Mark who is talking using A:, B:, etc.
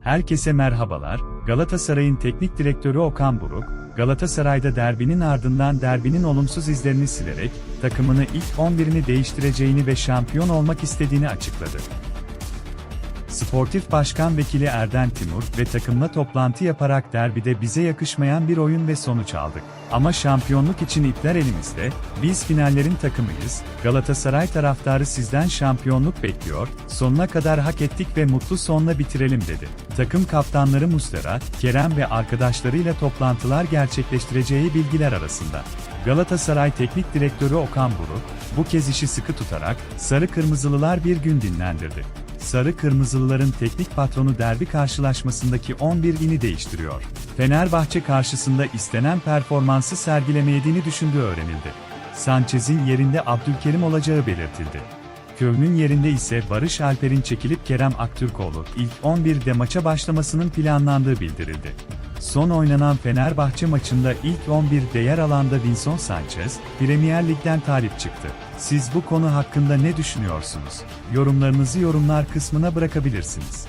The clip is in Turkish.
A: Herkese merhabalar. Galatasaray'ın teknik direktörü Okan Buruk, Galatasaray'da derbinin ardından derbinin olumsuz izlerini silerek takımını ilk 11'ini değiştireceğini ve şampiyon olmak istediğini açıkladı. Sportif Başkan Vekili Erden Timur ve takımla toplantı yaparak derbide bize yakışmayan bir oyun ve sonuç aldık. Ama şampiyonluk için ipler elimizde, biz finallerin takımıyız, Galatasaray taraftarı sizden şampiyonluk bekliyor, sonuna kadar hak ettik ve mutlu sonla bitirelim dedi. Takım kaptanları Mustera, Kerem ve arkadaşlarıyla toplantılar gerçekleştireceği bilgiler arasında. Galatasaray Teknik Direktörü Okan Buruk, bu kez işi sıkı tutarak, Sarı Kırmızılılar bir gün dinlendirdi. Sarı Kırmızılıların teknik patronu derbi karşılaşmasındaki 11 ini değiştiriyor. Fenerbahçe karşısında istenen performansı sergilemeyediğini düşündüğü öğrenildi. Sanchez'in yerinde Abdülkerim olacağı belirtildi. Kövn'ün yerinde ise Barış Alper'in çekilip Kerem Aktürkoğlu ilk 11'de maça başlamasının planlandığı bildirildi. Son oynanan Fenerbahçe maçında ilk 11'de yer alan da Vinson Sanchez, Premier Lig'den talip çıktı. Siz bu konu hakkında ne düşünüyorsunuz? Yorumlarınızı yorumlar kısmına bırakabilirsiniz.